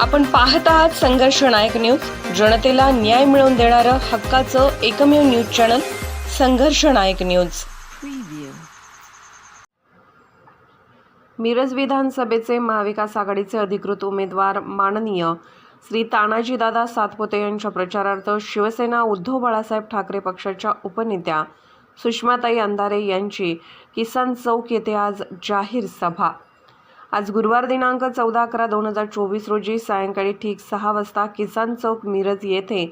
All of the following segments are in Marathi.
आपण पाहत आहात संघर्ष नायक न्यूज. जनतेला न्याय मिळवून देणारं हक्काचं एकमेव न्यूज चॅनल संघर्ष नायक न्यूज. मिरज विधानसभेचे महाविकास आघाडीचे अधिकृत उमेदवार माननीय श्री तानाजीदादा सातपुते यांच्या प्रचारार्थ शिवसेना उद्धव बाळासाहेब ठाकरे पक्षाच्या उपनेत्या सुषमाताई अंधारे यांची किसान चौक येथे आज जाहीर सभा. आज गुरुवार दिनांक चौदा अकरा दोन हजार चोवीस रोजी सायंकाळी ठीक सहा वाजता किसान चौक मिरज येथे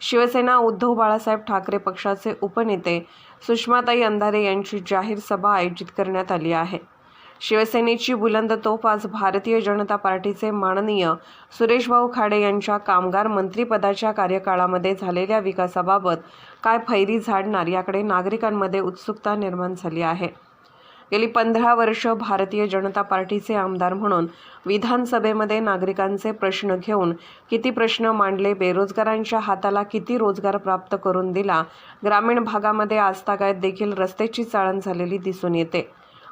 शिवसेना उद्धव बाळासाहेब ठाकरे पक्षाचे उपनेते सुषमाताई अंधारे यांची जाहीर सभा आयोजित करण्यात आली आहे. शिवसेनेची बुलंद तोफ आज भारतीय जनता पार्टीचे माननीय सुरेशभाऊ खाडे यांच्या कामगार मंत्रीपदाच्या कार्यकाळामध्ये झालेल्या विकासाबाबत काय फैरी झाडणार याकडे नागरिकांमध्ये उत्सुकता निर्माण झाली आहे. गेली पंधरा वर्ष भारतीय जनता पार्टीचे आमदार म्हणून विधानसभेमध्ये नागरिकांचे प्रश्न घेऊन किती प्रश्न मांडले बेरोजगारांच्या हाताला किती रोजगार प्राप्त करून दिला ग्रामीण भागामध्ये आजतागायत देखील रस्त्याची चाळण झालेली दिसून येते.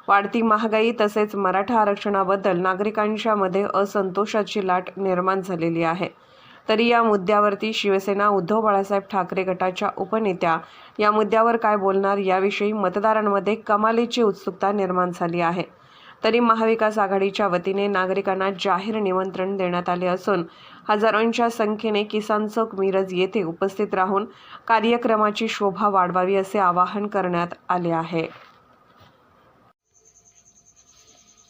वाढती महागाई तसेच मराठा आरक्षणाबद्दल नागरिकांच्यामध्ये असंतोषाची लाट निर्माण झालेली आहे. तरी या मुद्द्यावरती शिवसेना उद्धव बाळासाहेब ठाकरे गटाच्या उपनेत्या या मुद्द्यावर काय बोलणार याविषयी मतदारांमध्ये कमालीची उत्सुकता निर्माण झाली आहे. तरी महाविकास आघाडीच्या वतीने नागरिकांना जाहीर निमंत्रण देण्यात आले असून हजारोंच्या संख्येने किसान चौक मिरज येथे उपस्थित राहून कार्यक्रमाची शोभा वाढवावी असे आवाहन करण्यात आले आहे.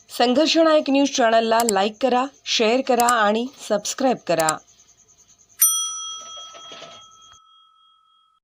संघर्षणा एक न्यूज चॅनलला लाईक करा शेअर करा आणि सबस्क्राईब करा.